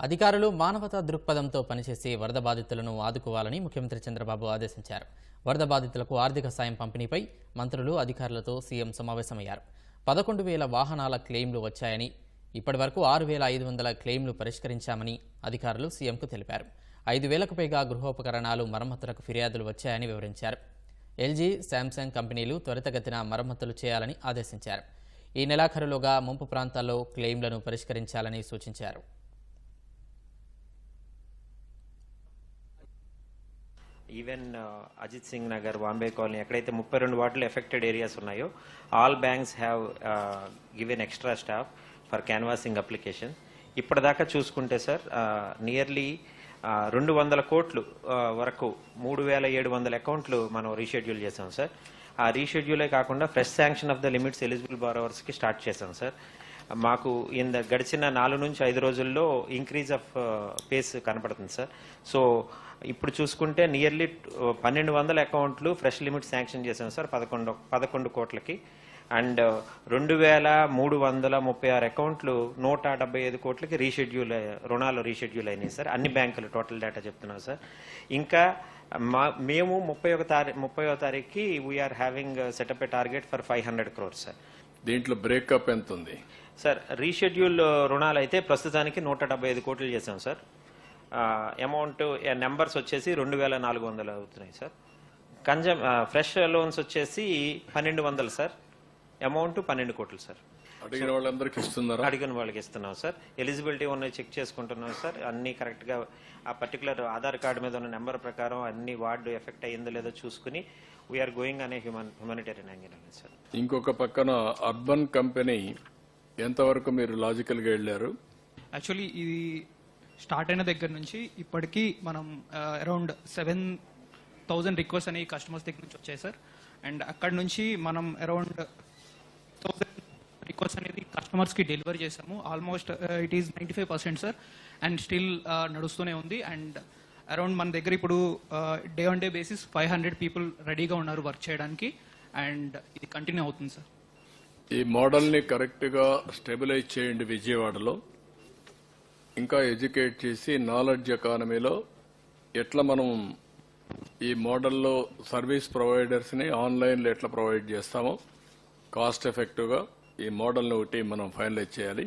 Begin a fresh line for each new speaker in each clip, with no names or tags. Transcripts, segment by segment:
అధికారులు మానవతా దృక్పథంతో పనిచేసి వరద బాధితులను ఆదుకోవాలని ముఖ్యమంత్రి చంద్రబాబు ఆదేశించారు. వరద బాధితులకు ఆర్థిక సాయం పంపిణీపై మంత్రులు అధికారులతో సీఎం సమావేశమయ్యారు. పదకొండు వేల వాహనాల క్లెయిమ్లు వచ్చాయని ఇప్పటివరకు ఆరు వేల ఐదు వందల క్లెయిమ్లు పరిష్కరించామని అధికారులు సీఎంకు తెలిపారు. ఐదు వేలకు పైగా గృహోపకరణాలు మరమ్మతులకు ఫిర్యాదులు వచ్చాయని వివరించారు. ఎల్జీ శాంసంగ్ కంపెనీలు త్వరితగతిన మరమ్మతులు చేయాలని ఆదేశించారు. ఈ నెలాఖరులోగా ముంపు ప్రాంతాల్లో క్లెయిమ్లను పరిష్కరించాలని సూచించారు.
ఈవెన్ అజిత్ సింగ్ నగర్ వాంబే కాలనీ ఎక్కడైతే ముప్పై రెండు వార్డులు ఎఫెక్టెడ్ ఏరియాస్ ఉన్నాయో all banks have given extra staff for canvassing application ఇప్పటిదాకా చూసుకుంటే సార్ uh, నియర్లీ uh, రెండు వందల కోట్లు uh, వరకు మూడు వేల ఏడు వందల అకౌంట్లు మనం రీషెడ్యూల్ చేసాం సార్. ఆ రీషెడ్యూలే కాకుండా fresh sanction of the limits eligible బారోవర్స్కి start చేశాం సార్. మాకు ఇన్ ద గడిచిన నాలుగు నుంచి ఐదు రోజుల్లో ఇంక్రీజ్ ఆఫ్ పేస్ కనపడుతుంది సార్. సో ఇప్పుడు చూసుకుంటే నియర్లీ పన్నెండు వందల అకౌంట్లు ఫ్రెష్ లిమిట్ శాంక్షన్ చేశాం సార్ పదకొండు పదకొండు కోట్లకి. అండ్ రెండు వేల మూడు వందల ముప్పై ఆరు అకౌంట్లు నూట డెబ్బై ఐదు కోట్లకి రీషెడ్యూల్ రుణాలు రీషెడ్యూల్ అయినాయి సార్. అన్ని బ్యాంకులు టోటల్ డేటా చెప్తున్నాం సార్. ఇంకా మా మేము ముప్పై ఒక తారీఖు ముప్పై తారీఖుకి we are having setup a target for five hundred crores sir.
దీంట్లో బ్రేకప్ ఎంత ఉంది
సార్ రీషెడ్యూల్ రుణాలు అయితే ప్రస్తుతానికి నూట డెబ్బై ఐదు కోట్లు చేశాం సార్. అమౌంట్ నెంబర్స్ వచ్చేసి రెండు వేల నాలుగు వందలు అవుతున్నాయి సార్ కన్జమ్ ఫ్రెష్ లోన్స్ వచ్చేసి పన్నెండు వందలు సార్ అమౌంట్ పన్నెండు కోట్లు సార్
అడిగిన వాళ్ళందరికీ ఇస్తున్నారా?
అడిగిన వాళ్ళకి ఇస్తున్నాం సార్ ఎలిజిబిలిటీ ఉన్నాయి చెక్ చేసుకుంటున్నాం సార్ అన్ని కరెక్ట్గా ఆ పర్టికులర్ ఆధార్ కార్డు మీద ఉన్న నెంబర్ ప్రకారం అన్ని వార్డు ఎఫెక్ట్ అయ్యిందో లేదో చూసుకుని వీఆర్ గోయింగ్ అనే హ్యూమన్ హ్యూమానిటేరియన్ యాంగిల్ అనేది సార్
ఇంకొక పక్కన అర్బన్ కంపెనీ ఎంతవరకు మీరు లాజికల్గా వెళ్ళారు?
యాక్చువల్లీ ఇది స్టార్ట్ అయిన దగ్గర నుంచి ఇప్పటికీ మనం అరౌండ్ సెవెన్ థౌజండ్ రిక్వెస్ట్ అనేవి కస్టమర్స్ దగ్గర నుంచి వచ్చాయి సార్ అండ్ అక్కడ నుంచి మనం అరౌండ్ థౌజండ్ రిక్వెస్ట్ అనేది కస్టమర్స్కి డెలివరీ చేసాము almost it is ninety five percent sir and still నడుస్తూనే ఉంది. అండ్ అరౌండ్ మన దగ్గర ఇప్పుడు day on day basis five hundred people రెడీగా ఉన్నారు వర్క్ చేయడానికి. అండ్ ఇది కంటిన్యూ అవుతుంది సార్
ఈ మోడల్ని కరెక్ట్గా స్టెబిలైజ్ చేయండి విజయవాడలో. ఇంకా ఎడ్యుకేట్ చేసి నాలెడ్జ్ ఎకానమీలో ఎట్లా మనం ఈ మోడల్లో సర్వీస్ ప్రొవైడర్స్ని ఆన్లైన్లో ఎట్లా ప్రొవైడ్ చేస్తామో కాస్ట్ ఎఫెక్టివ్గా ఈ మోడల్ని ఒకటి మనం ఫైనలైజ్ చేయాలి.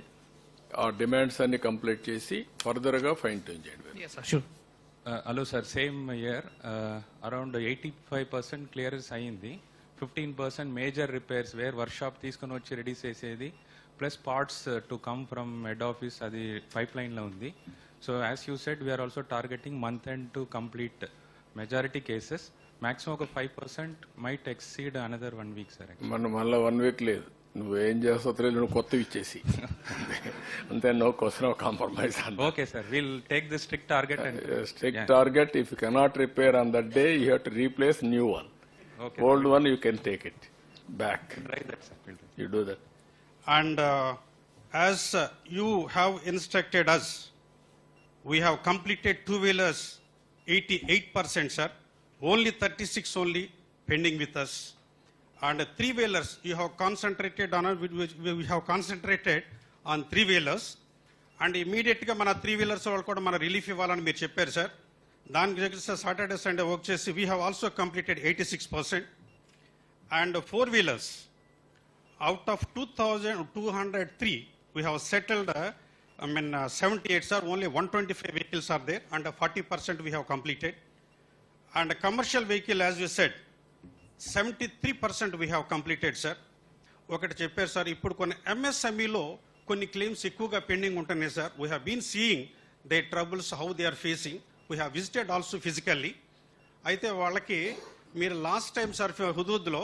ఆ డిమాండ్స్ అన్ని కంప్లీట్ చేసి ఫర్దర్గా ఫైన్ ట్యూన్ చేయండి.
Hello sir same year around eighty five percent clearance అయ్యింది. Fifteen percent major repairs where workshop తీసుకుని వచ్చి రెడీ చేసేది. Plus parts to come from head office అది పైప్ లైన్లో ఉంది. So as you set we are also targeting month end to complete majority cases maximum ఒక five percent might exceed another one week sir
మన మళ్ళీ one week లేదు. నువ్వు ఏం చేస్తావు తెలియదు నువ్వు కొత్తవి ఇచ్చేసి. అంతే no question of compromise
okay sir will take the strict target and
strict target if you cannot repair on that day you have to replace new one old one you can take it back you do that
And uh, as uh, you have instructed us, we have completed two-wheelers 88%, sir. Only 36 only pending with us. And three-wheelers, you have concentrated on, we we- we have concentrated on three-wheelers. And ఇమీడియట్గా మన three wheelers వాళ్ళు కూడా మన relief ఇవ్వాలని మీరు చెప్పారు sir దానికి దగ్గర సాటర్డే సండే వర్క్ చేసి we have also completed eighty six percent and four wheelers out of 2,203, we have settled, uh, I mean, uh, 78, sir, only 125 vehicles are there, and uh, 40% we have completed. And a commercial vehicle, as you said, 73% we have completed, sir. ఒకటి చెప్పారు sir ఇప్పుడు కొన్ని ఎంఎస్ఎంఈలో కొన్ని claims ఎక్కువగా pending ఉంటున్నాయి sir we have been seeing the troubles how they are facing we have visited also physically అయితే వాళ్ళకి మీరు లాస్ట్ టైం సార్ హుదూద్లో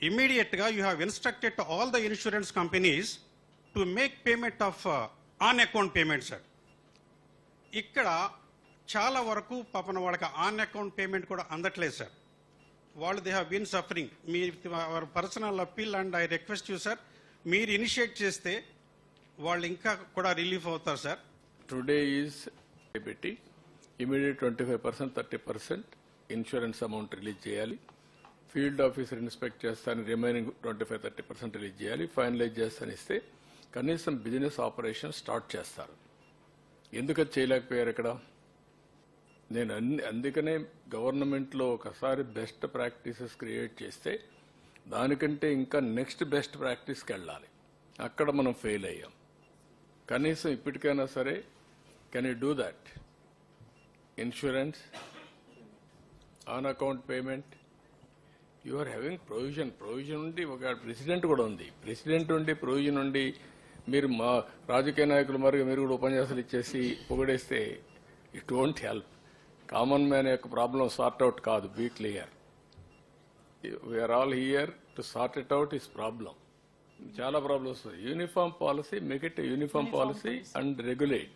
ఇమ్మీడియట్గా you have instructed all the insurance companies to make payment of on account payment sir ఇక్కడ చాలా వరకు పాపన వాళ్ళకి ఆన్ అకౌంట్ పేమెంట్ కూడా అందట్లేదు సార్ వాళ్ళు they have been suffering me our personal appeal and I request you sir మీరు initiate చేస్తే వాళ్ళు ఇంకా కూడా రిలీఫ్ అవుతారు సార్
టుడే ఈజ్ పెట్టి immediate twenty five percent thirty percent insurance amount release చేయాలి. ఫీల్డ్ ఆఫీసర్ ఇన్స్పెక్ట్ చేస్తాను remaining twenty five thirty percent release చేయాలి ఫైనలైజ్ చేస్తాను ఇస్తే కనీసం బిజినెస్ ఆపరేషన్ స్టార్ట్ చేస్తారు. ఎందుకు చేయలేకపోయారు ఇక్కడ? నేను అన్ని అందుకనే గవర్నమెంట్లో ఒకసారి బెస్ట్ ప్రాక్టీసెస్ క్రియేట్ చేస్తే దానికంటే ఇంకా నెక్స్ట్ బెస్ట్ ప్రాక్టీస్కి వెళ్ళాలి. అక్కడ మనం ఫెయిల్ అయ్యాం. కనీసం ఇప్పటికైనా సరే can you do that insurance on account payment you are having provision provision ఉండి ఒక ప్రెసిడెంట్ కూడా ఉంది. ప్రెసిడెంట్ ఉండి ప్రొవిజన్ ఉండి మీరు మా రాజకీయ నాయకులు మరి మీరు కూడా ఉపన్యాసాలు ఇచ్చేసి పొగడేస్తే it won't help common man యొక్క ప్రాబ్లం సార్ట్ అవుట్ కాదు. Be clear we are all here to sort it out is problem చాలా problems uniform policy make it uniform policy and regulate